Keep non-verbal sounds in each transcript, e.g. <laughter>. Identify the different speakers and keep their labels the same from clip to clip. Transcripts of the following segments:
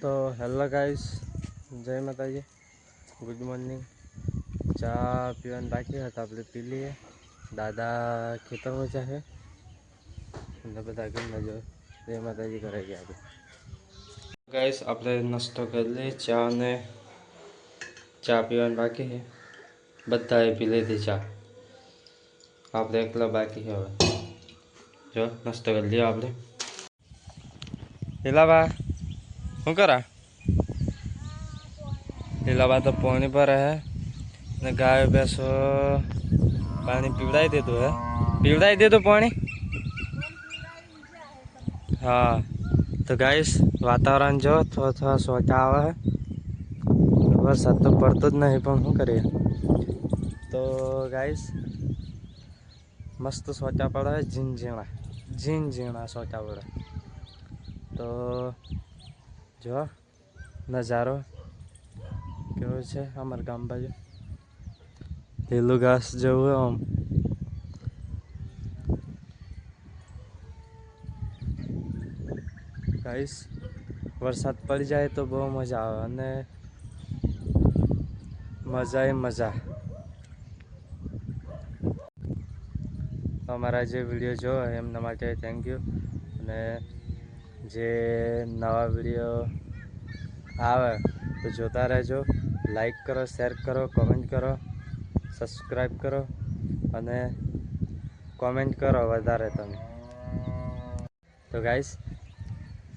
Speaker 1: તો hello guys, જય માતાજી. Good morning. ચા પીવાનું બાકી હતા આપણે પી લઈએ. દાદા ખેતરમાં છે. અને બધા કેમ જો જય માતાજી, ઘરે ગયા આપણે ગાઈસ, આપણે નાસ્તો કરી લઈએ. ચા અને ચા પીવાનું બાકી છે. બધાએ પી લીધી ચા. આપણે એકલા બાકી છે હવે. જો, નાસ્તો કરી લઈએ આપણે. લીલાબા શું કરા? લીલાબા તો પાણી પર હે. ને ગાય ભેંસો પાણી પીવડાવી દીધું હે. પીવડાવી દીધું પાણી? હા. તો ગાઈસ, વાતાવરણ જો થોડા થોડા સોટા આવે હે. વરસાદ તો પડતો જ નહીં, પણ શું કરીએ? તો ગાઈસ, મસ્ત સોટા પડે ઝીણ ઝીણા ઝીણ ઝીણા સોટા પડે. તો જો, નજારો કેવો છે અમારા ગામ બાજુ? લીલું ઘાસ જેવું આમ. ગાઈસ, વરસાદ પડી જાય તો બહુ મજા આવે અને મજા એ મજા. અમારા જે વીડિયો જો એમના માટે થેન્ક યુ અને જે નવા વીડિયો આવે, તો જોતા રહેજો. લાઈક કરો શેર કરો કોમેન્ટ કરો સબસ્ક્રાઈબ કરો અને કોમેન્ટ કરો વધારે તમે. તો ગાઈસ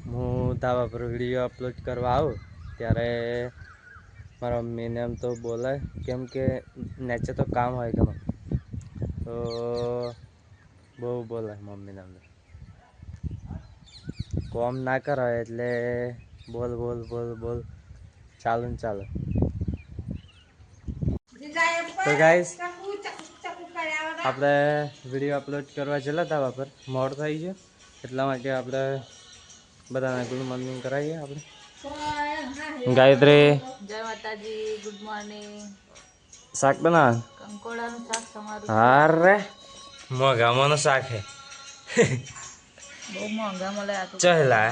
Speaker 1: હું ધાબા પર વીડિયો અપલોડ કરવા આવું, ત્યારે મારા મમ્મીને એમ તો બોલાય, કેમ કે નેચે તો કામ હોય ઘણું. તો બહુ બોલાય મમ્મીને અમને. કોમ ના કરો એટલે બોલ બોલ બોલ બોલ. ચાલુ ને ચાલુ. તો ગાઈસ આપણે વીડિયો અપલોડ કરવા જલા ધાબા પર મોડ થઈ ગયો એટલા માટે આપણે બધાને ગુડ મોર્નિંગ કરાવીએ આપણે. ગાયત્રી.
Speaker 2: જય માતાજી ગુડ મોર્નિંગ
Speaker 1: શાક બના?
Speaker 2: કંકોડાનું શાક તમારું.
Speaker 1: હારે. મોગામાનું શાક હે.
Speaker 2: બહુ મોંઘા મળે આ તો.
Speaker 1: ચહેલા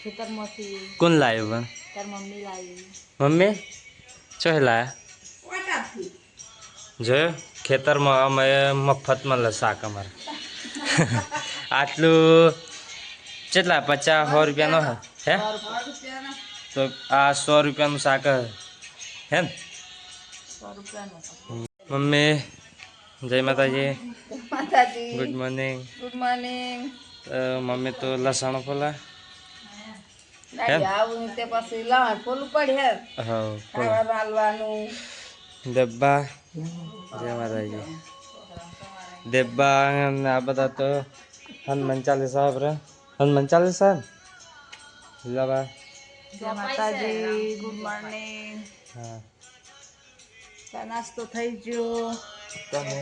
Speaker 2: ખેતરમાંથી
Speaker 1: કોણ લાવ્યું પણ?
Speaker 2: તાર મમ્મી લાવી.
Speaker 1: મમ્મી? ચહેલા જોયું ખેતરમાં અમે મફતમાં લે શાક અમારે. <laughs> આટલું કેટલા પચાસ સો રૂપિયાનો હે? તો આ સો રૂપિયાનું શાક હે. ને? મમ્મી જય માતાજી.
Speaker 2: માતાજી.
Speaker 1: Good morning
Speaker 2: good morning
Speaker 1: mummy તો લસણ ફોલા. ડબ્બા. જય માતાજી. ડબ્બા આ બધા તો હનુમાન ચાલીસા આપણે હનુમાન ચાલીસા લીલાબા
Speaker 2: જય માતાજી ગુડ મોર્નિંગ.
Speaker 1: હા.
Speaker 2: નાસ્તો થઈ ગયો.
Speaker 1: તમે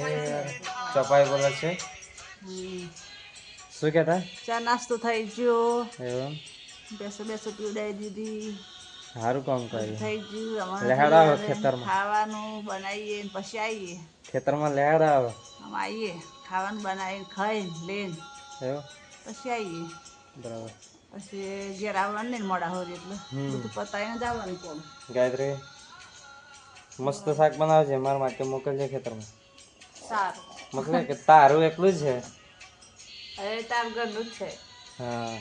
Speaker 1: ચપાઈ બોલે છે. શું કહેતા?
Speaker 2: ચા નાસ્તો થઈ ગયો
Speaker 1: એવું?
Speaker 2: બેસો બેસો પીવડાવી દીધી.
Speaker 1: સારું કામ કર્યું.
Speaker 2: થઈ ગયું. અમારે
Speaker 1: લેહાડાવો ખેતરમાં.
Speaker 2: ખાવાનું બનાવીએ ને પછી આવીએ.
Speaker 1: ખેતરમાં લેડ આવે.
Speaker 2: આમ આવીએ ખાવાનું બનાવીને ખાઈને લઈને
Speaker 1: એવું?
Speaker 2: પછી આવીએ.
Speaker 1: બરાબર.
Speaker 2: પછી ઘેર આવવાનું નહીં મોડા હોય એટલે. બધું પતાવીને જવાનું કોમ.
Speaker 1: ગાયત્રી મસ્ત શાક બનાવજે છે મારા માટે મોકલજે ખેતરમાં.
Speaker 2: સારું.
Speaker 1: મતલબ કે તારું એકલું જ છે?
Speaker 2: હવે તાર ઘરનું જ છે.
Speaker 1: હા.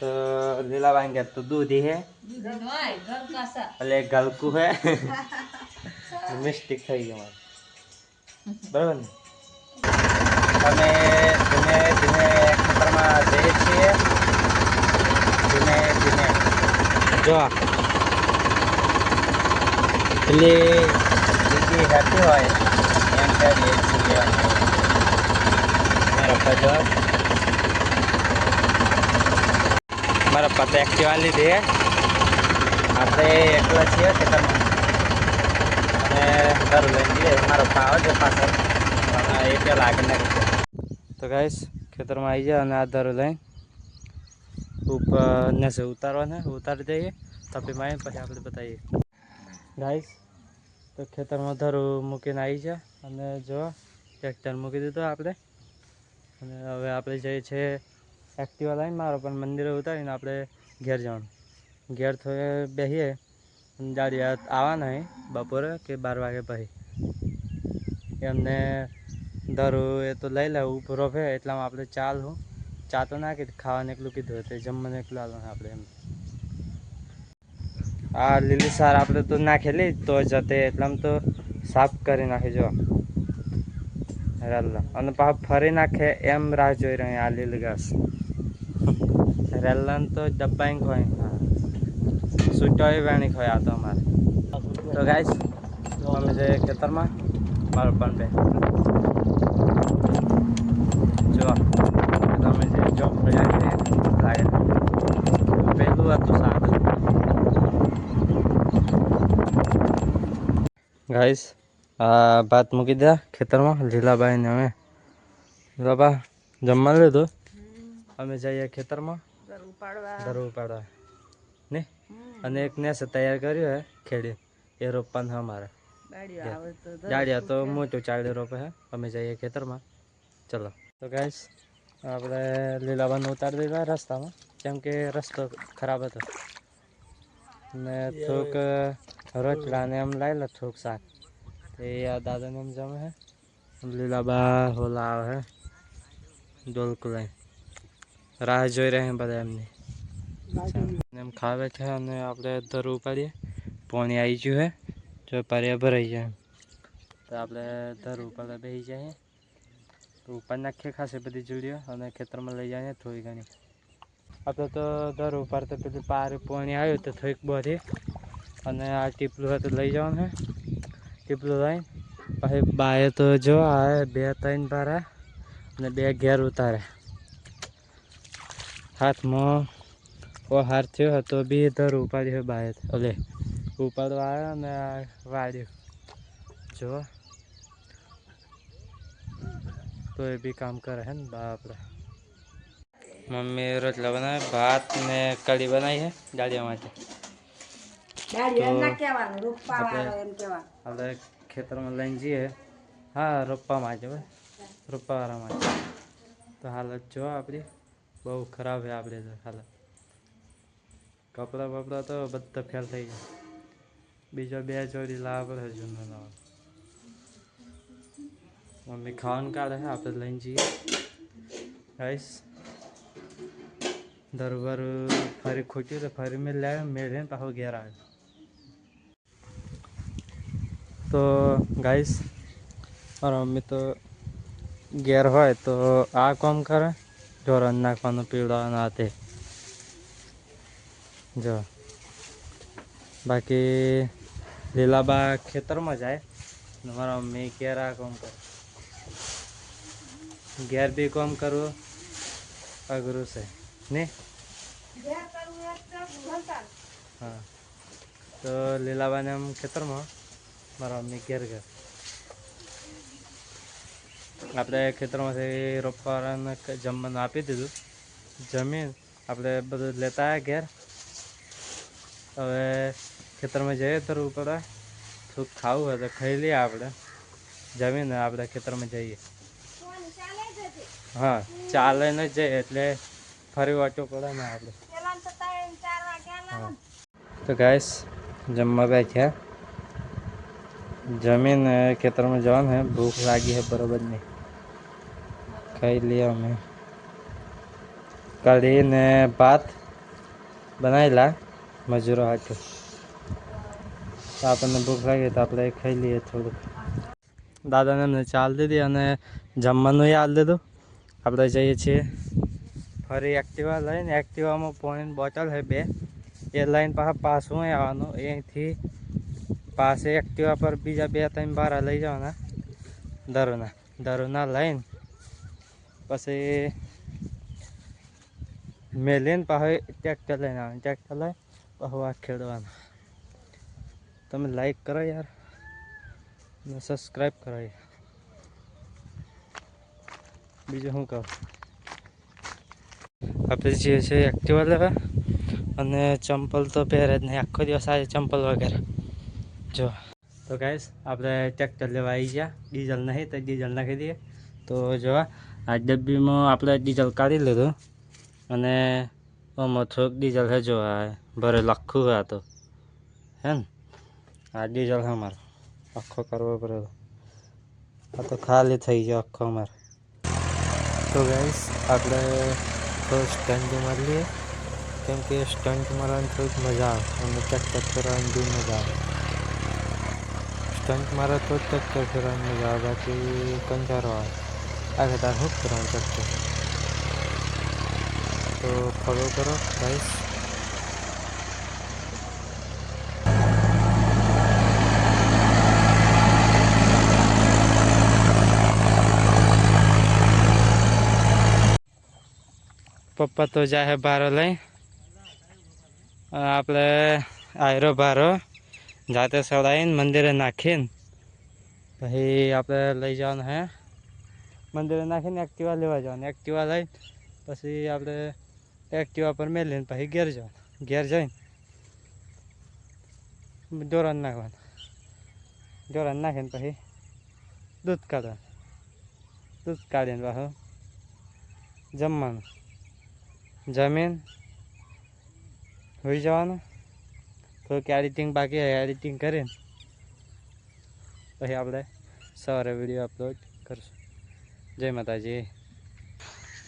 Speaker 1: તો લીલાબાઈ કે તો દૂધી હે? એટલે ગલકું હે. <laughs> મિસ્ટેક થઈ મારી. બરાબર ને? અમે ધીમે ધીમે ખેતરમાં જઈએ છીએ ધીમે ધીમે જો પેલી દીદી હેપી હોય એમ કરીએ છીએ અમે. મારા પપ્પા એક્ટિવા લીધી આપણે એકલા છીએ ખેતરમાં અને ઘર લઈ જઈએ મારો ભાવ છે પાછળ. પણ એ પેલા આગળ નાખી તો ગાઈસ ખેતરમાં આવી જાય અને આ ધરો લઈને ઉપર ને ઉતારવાને, ઉતારી દઈએ. તપીમાં પછી આપણે બતાવીએ. ગાઈસ તો ખેતરમાં ધરું મૂકીને આવી છે અને જો ટ્રેક્ટર મૂકી દીધું આપણે. અને હવે આપણે જઈએ છીએ એક્ટિવા લઈને મારો, પણ મંદિરે ઉતારીને આપણે ઘેર જવાનું. ઘેર થોડે બેસીએ દાડિયા આવવાના બપોરે કે બાર વાગે પછી. એમને દરું એ તો લઈ લેવું પૂરો ફે એટલામાં આપણે ચાલું ચા તો ના કીધું ખાવાનું એકલું કીધું તે જમવાનું એકલું આવવાનું આપણે એમ. આ લીલી સાર આપણે તો નાખેલી, તો જતે એટલામાં તો સાફ કરી નાખી, જો. રેલ્લા. અને પાપ ફરી નાખે એમ રાહ જોઈ રહી આ લીલ ઘાસ. રેલન તો ખોય હા. સૂટોય વેણી ખોય તો અમારે. તો ગાઈસ અમે જે ખેતરમાં, મારો પણ બે. જો તમે જે જોબ કર્યા છે, લાગે. પહેલું હતું સારું ગાઈસ આ ભાત મૂકી દીધા ખેતરમાં લીલાબાઈને અમે. લીલાબા જમવા લીધું? અમે જઈએ ખેતરમાં. ધરવું પાડવા ને? અને એક નેસે તૈયાર કર્યું હે ખેડી. એ રોપવાનું છે અમારે. જાડિયા તો મોટું ચાળી રોપે હે. અમે જઈએ ખેતરમાં. ચલો. તો ગાઈસ આપણે લીલાબાને ઉતારી દીધા રસ્તામાં. કેમ કે રસ્તો ખરાબ હતો. ને થોક રોટલા ને એમ લાવી થોક શાક. એ આ દાદાને એમ જમે હે લીલાબા હોલા આવે હે ડોલકુલાઈ રાહ જોઈ રહ્યા હે બધા એમની એમ ખાવે છે અને આપણે દર ઉપાડીએ પાણી આવી ગયું હે જો પારિયા ભરાઈ જાય તો આપણે દર ઉપાડવા બેસી જઈએ તો ઉપર નાખીએ ખાસે બધી જોડીઓ અને ખેતરમાં લઈ જઈએ થોડી ઘણી આપણે તો દર તો પેલું પાર પાણી આવ્યું તો થોડીક બોરી અને આ ટીપલું હોય તો લઈ જવાનું હે ટીપલું લઈને પછી બાએ તો જો આ બે ત્રણ પારા અને બે ઘેર ઉતારે. હાથમાં ઓ હાર થયો હતો, બી તો ઉપાડ્યો બાએ. ઓલે ઉપાડવા આવ્યો અને વાળ્યું. જો. તો એ બી કામ કરે હે ને બા આપણે મમ્મી રોટલા બનાવે, ભાત ને કઢી બનાવી છે દાળિયા માટે
Speaker 2: ગાડીઓ એમ
Speaker 1: તો
Speaker 2: ના કહેવાનું રૂપાવાળો
Speaker 1: આપણે-
Speaker 2: એમ કહેવાનું
Speaker 1: આપણે ખેતરમાં લઈને જઈએ હા રોપવા માટે ભાઈ રોપવાવાળા માટે તો હાલત જો આપણી બહુ ખરાબ છે આપણે તો હાલત કપડાં બપડા તો બધા ફેલ થઈ જાય બીજો બે જોડી લાવવા પડે જૂનો લાવવા મમ્મી ખાવાનું કાઢે છે આપણે લઈને જઈએ ગાઈસ દરબાર ફરી ખૂટ્યું તો ફરી મેં લાવ્યો મેળવીને પાછો ઘેર આવ્યો તો ગાઈસ મારા મમ્મી તો ઘેર હોય તો આ કામ કરે ઢોરણ નાખવાનું પીવડાવવાનું તે જો. બાકી લીલાબા ખેતરમાં જાય મારા મમ્મી ઘેર આ કામ કરે. ઘેર બી કામ કરવું અઘરું છે. ને? હા. તો લીલાબાને આમ ખેતરમાં મારા મમ્મી ઘેર ઘર. આપણે ખેતરમાંથી રોપવાને જમવાનું આપી દીધું. જમીન આપણે બધું લેતા આવ્યા ઘેર. હવે ખેતરમાં જઈએ ધરવું પડે. થોડુંક ખાવું હોય તો ખાઈ લઈએ આપણે. જમીને આપણે ખેતરમાં જઈએ. હા ચાલે ને જઈએ એટલે ફરી વાંચવું પડે ને આપણે. તો ગાઈસ જમવા બેઠ્યા. જમીન ખેતરમાં જવાનું હે. ભૂખ લાગી હે બરોબર નહીં ખાઈ લઈએ અમે. કઢી ને ભાત બનાવેલા મજૂરો હાટું. તો આપણને ભૂખ લાગી તો આપણે ખાઈ લઈએ થોડુંક. દાદાને અમને ચાલ દીધી અને જમવાનું યાદ દીધું આપણે જઈએ છીએ. ફરી એક્ટિવા લઈને, એક્ટિવામાં પોણીની બોટલ છે બે. એ લઈને પાછા પાછું આવવાનું. અહીંથી પાસે એક્ટિવા પર બીજા બે, ત્રણ બારા લઈ જવાના. દરોના દરોના લઈને પછી મેલીને પાસે ટ્રેક્ટર લઈને આવવાનું. ટ્રેક્ટર લઈ પાછું આ ખેડવાનું. તમે લાઈક કરો યાર અને સબસ્ક્રાઈબ કરો યાર. બીજું શું કહું? આપણે જે છે એક્ટિવા લેવા અને ચંપલ તો પહેરે જ નહીં. આખો દિવસ આજે ચંપલ વગેરે. જો. તો ગાઈસ આપણે ટ્રેક્ટર લેવા આવી ગયા. ડીઝલ નહીં, તો ડીઝલ નાખી દઈએ. તો જો, આ ડબ્બીમાં આપણે ડીઝલ કાઢી લીધું. અને આમાં થોડુંક ડીઝલ છે, જો ભરે લખું આ તો. હે ને? આ ડીઝલ છે મારે આખો કરવો પડે આ તો ખાલી થઈ ગયો આખો અમારે. તો ગાઈસ આપણે થોડું સ્ટન્ટ મારી લઈએ. કેમ કે સ્ટન્ટ મારવાની થોડીક મજા આવે. અને ચક્કર કરવાની બી મજા આવે. સ્ટન્ટ મારે તો જ ચક્કર ફેરવાની મજા આવે, બાકી કંચારો આવે. આગળ તાર હું કરવાનું ચક્કર તો ફોલો કરો ગાઈસ પપ્પા તો જાય બારો લઈ. આપણે આયરો બારો જાતે સવડાવીને મંદિરે નાખીને પછી આપણે લઈ જવાનું હે. મંદિરે નાખીને એક્ટિવા લેવા જવાનું. એક્ટિવા લઈ પછી આપણે એક્ટિવા પર મેલીને પછી ઘેર જવાનું. ઘેર જઈને દોરણ નાખવાનું. દોરણ નાખીને પછી દૂધ કાઢવાનું. દૂધ કાઢીને પાછું જમવાનું. જમીન હોઈ જવાનું. થોડુંક એડિટિંગ બાકી હોય એડિટિંગ કરીને પછી આપણે સવારે વીડિયો અપલોડ કરશું. જય માતાજી.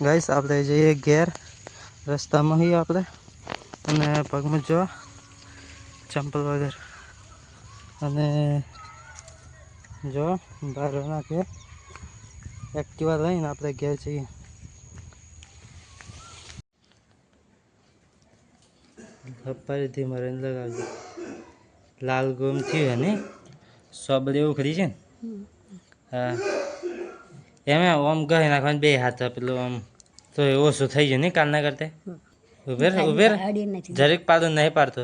Speaker 1: ગાઈસ આપણે જઈએ ઘેર. રસ્તામાં હોઈએ આપણે. અને પગમાં જો, ચંપલ વગર. અને જો બહાર નાખીએ. એક્ટિવા લઈને આપણે ઘેર જઈએ. ફરીથી મરણ લગાવજો. લાલ ગોમ થયું હે ને? એવું ઉખડી છે ને? હા. એમાં ઓમ કહી નાખવાનું બે હાથ પેલું આમ તો એ ઓછું થઈ ગયું ને કાલના કરતે? ઉભેર ઉભેર. જરીક પાડું નહીં પાડતો.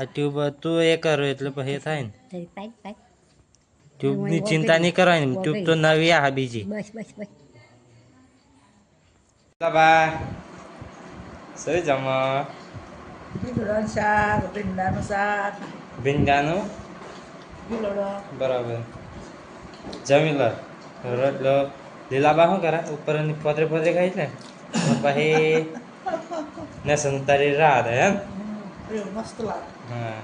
Speaker 1: આ ટ્યુબ તું એ કરો એટલે પછી એ થાય ને. ટ્યુબની ચિંતા નહીં કરવાની ટ્યુબ તો નવી આ બીજી.
Speaker 2: બસ બસ બસ.
Speaker 1: બા. શું જમા
Speaker 2: ભીંડોળાનું શાક ભીંડાનું શાક.
Speaker 1: ભીંડાનું?
Speaker 2: ભીલોડો
Speaker 1: બરાબર. જમી લો રોટલો લીલા શું કરે? ઉપર પોતરી પોતરી ખાઈ લે પછી ને સંતારી રાત હે?
Speaker 2: મસ્ત લાગે.
Speaker 1: હા.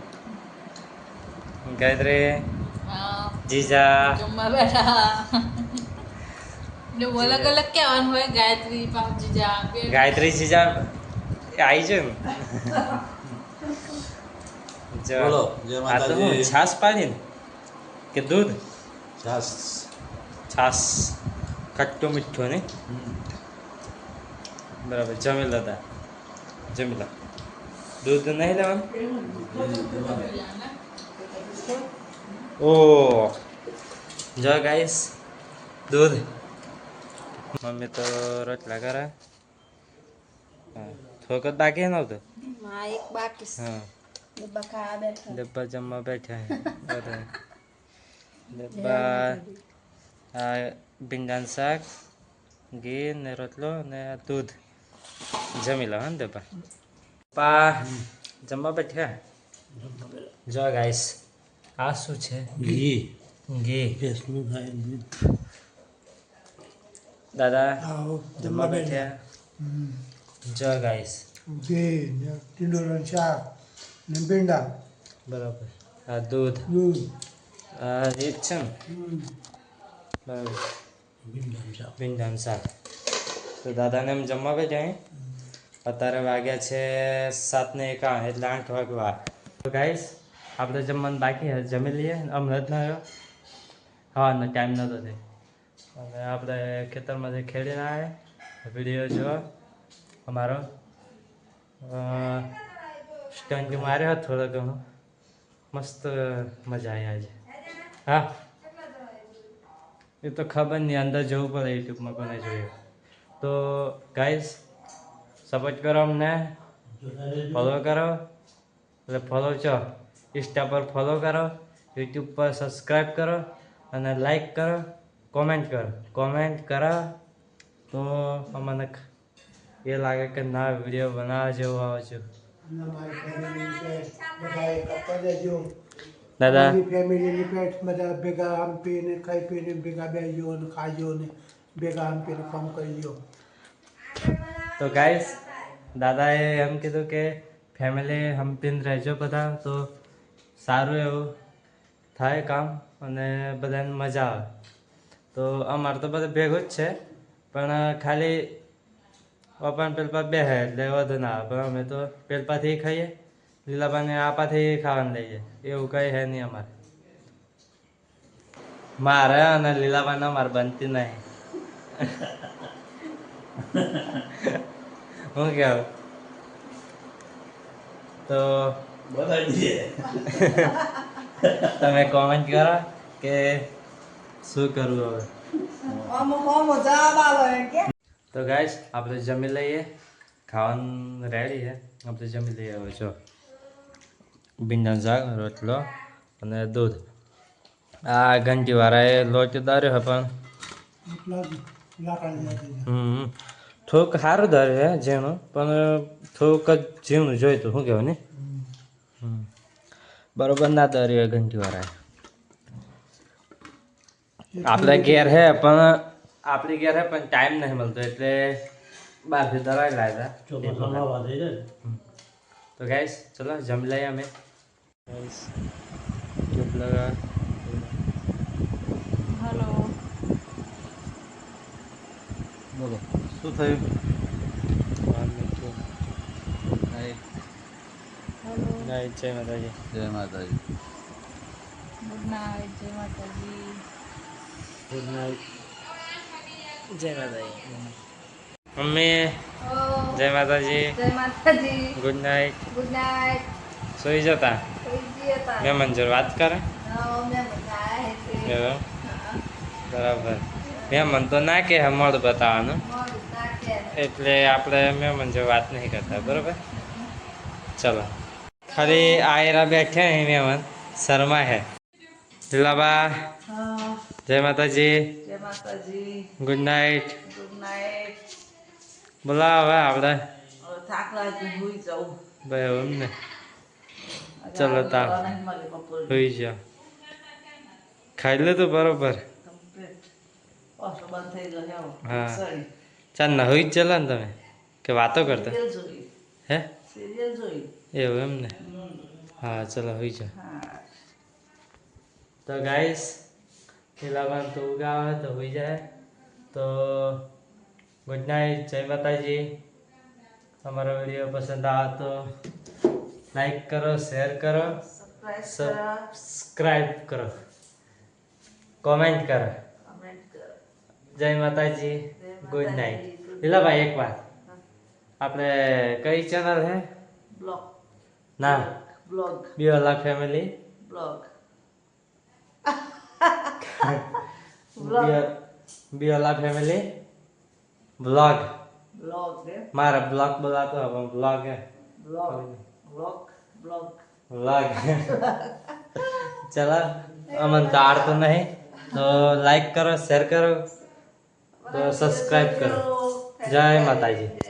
Speaker 1: ગાયત્રી જીજા.
Speaker 3: જમવા બેઠા. એટલે અલગ અલગ કહેવાનું હોય ગાયત્રી પાપ જીજા
Speaker 1: ગાયત્રી જીજા. આવી છે ને <laughs> જો,
Speaker 4: બોલો, જય માતાજી.
Speaker 1: છાશ પાણી કે દૂધ?
Speaker 4: છાસ.
Speaker 1: છાશ ખટ્ટું મીઠું ને? બરાબર જમી લેતા જમી લો. દૂધ નહીં લેવાનું? ઓ. જો ગાઈસ દૂધ. મમ્મી તો રોટલા કરે. હા. થોડોક જ બાકી નહોતું
Speaker 2: હા એક બાકી
Speaker 1: હા.
Speaker 2: ડબ્બા ખાવા બેઠા.
Speaker 1: ડબ્બા જમવા બેઠા બધા. <laughs> ડબ્બા આ ભીંડાનું શાક ઘી ને રોટલો ને આ દૂધ. જમી લો હા ને ડબ્બા. પા જમવા બેઠા? જો ગાઈસ આ શું છે?
Speaker 4: ઘી.
Speaker 1: ઘી.
Speaker 4: ભેંસનું ભાઈ દૂધ.
Speaker 1: દાદા જમવા બેઠા. જો ગાઈસ
Speaker 5: ઘી ને ટીંડોળાનું શાક ને ભીંડા
Speaker 1: બરાબર આ દૂધ
Speaker 5: દૂધ
Speaker 1: આ એ જ છે ને બરાબર
Speaker 4: ભીંડાનું શાક
Speaker 1: તો દાદાને એમ જમવા જાય અત્યારે વાગ્યા છે સાત ને એકાવન એટલે આઠ વાગવા તો ગાઈસ આપણે જમવાનું બાકી જમી લઈએ હમણાં જ ના આવ્યો હા ટાઈમ નહોતો તે અને આપણે ખેતરમાંથી ખેડીને આવે વીડિયો જો અમારો સ્ટન્ટ માર્યો થોડો ઘણો. મસ્ત મજા આવી આજે. હા? એ તો ખબર નહીં, અંદર જવું પડે યુટ્યુબમાં કોને જોયું તો ગાઈસ સપોર્ટ કરો અમને. ફોલો કરો. એટલે ફોલો છો. ઇન્સ્ટા પર ફોલો કરો. યુટ્યુબ પર સબસ્ક્રાઈબ કરો. અને લાઈક કરો. કોમેન્ટ કરો. કોમેન્ટ કરો. તો અમને એ લાગે કે ના વીડિયો બનાવવા જેવો આવે છે. દાદા.
Speaker 5: ફેમિલીની પેટ બધા ભેગા આમ પીને ખાઈ પીને ભેગા બેસજો ને ખાજો ને ભેગા આમ પીને કામ કરજો
Speaker 1: તો ગાઈસ દાદાએ એમ કીધું કે ફેમિલી હમ્પીને રહેજો બધા તો સારું એવું થાય કામ અને બધાને મજા આવે. તો અમારે તો બધા ભેગું જ છે પણ ખાલી ઓપન પેલપા બે હે એટલે વધુ ના આવે. પણ અમે તો પેલપાથી ખાઈએ લીલાબાને આપાથી ખાવાનું લઈએ એવું કંઈ હે નહીં અમારે. મારે અને લીલાબાને અમારે બનતી નહીં. હું કેવું તો તમે કોમેન્ટ કરો કે શું કરવું હવે? તો ગાઈસ આપણે જમી લઈએ. ખાવાનું રેડી છે. આપણે જમી લઈએ હવે, જો. ભીંડા શાક, રોટલો અને દૂધ. આ ઘંટીવાળાએ લોટ ધાર્યો છે પણ. હમ. થોડુંક સારું ધાર્યું છે, ઝીણું. પણ થોડુંક જ ઝીણું જોઈતું શું કહેવું ને. બરોબર ના ધાર્યું ઘંટીવાળાએ. આપણે ઘેર છે, પણ આપણી ઘેર પણ ટાઈમ નહીં મળતો એટલે બહારથી દરાઈ લાવ્યા તો. ગાઈસ ચલો જમી લઈએ અમે.
Speaker 3: હલો
Speaker 1: બોલો શું થયું?
Speaker 3: હલો
Speaker 1: જય માતાજી.
Speaker 4: જય માતાજી.
Speaker 3: ગુડ નાઇટ જય માતાજી.
Speaker 1: ગુડ નાઇટ જય માતાજી. મમ્મી જય માતાજી.
Speaker 2: જય માતાજી.
Speaker 1: ગુડ નાઇટ
Speaker 2: ગુડ નાઇટ
Speaker 1: સુઈ જતા? મેં મંજૂર વાત કરે?
Speaker 2: હા મેં બધા છે
Speaker 1: એવું બરાબર. મેં મન તો ના કે મોડું બતાવવાનું. એટલે આપણે મેં મંજૂર વાત નહીં કરતા બરાબર? ચલો. ખાલી આયરા બેઠે હે મહેમાન શર્મા હે. લાબા
Speaker 2: હા.
Speaker 1: જય માતાજી.
Speaker 2: જય માતાજી.
Speaker 1: ગુડ નાઇટ
Speaker 2: ગુડ નાઇટ
Speaker 1: બોલાવો હવે આપણે.
Speaker 2: હવે થાક લાગી હુઈ જાઉં.
Speaker 1: ભાઈ ને. ચલો તા
Speaker 2: બપોરે.
Speaker 1: હોઈ જાઓ. ખાઈ બરોબર?
Speaker 2: થઈ ગયો. હેવો
Speaker 1: હા. ચાલ ના હોઈ જ ચલો ને તમે? કે વાતો કરતા? હે? એવું એમ ને? હા ચલો હોઈ જાઓ. તો ગાઈસ પેલામાં તો ઉગાવે તો હોઈ જાય. તો ગુડ નાઇટ જય માતાજી. અમારો વીડિયો પસંદ આવે તો લાઈક કરો શેર કરો.
Speaker 2: સબસ્ક્રાઇબ કરો.
Speaker 1: સબસ્ક્રાઈબ કરો. કોમેન્ટ કરો. જય માતાજી. ગુડ નાઇટ
Speaker 2: લીલા
Speaker 1: ભાઈ એક વાત. આપણે કઈ ચેનલ હે?
Speaker 2: બ્લોગ
Speaker 1: ના.
Speaker 2: બ્લોગ
Speaker 1: બીવાલા ફેમિલી
Speaker 2: બ્લોગ બ્લોગ
Speaker 1: બીવાલા ફેમિલી બ્લોગ
Speaker 2: બ્લોગ હે
Speaker 1: મારે બ્લોગ બોલાતો હવે બ્લોગ હે
Speaker 2: બ્લોગ બ્લોગ બ્લોગ
Speaker 1: વ્લોગ ચલો અમન તો આવડતું નહીં તો લાઈક કરો શેર કરો તો સબસ્ક્રાઈબ કરો જય માતાજી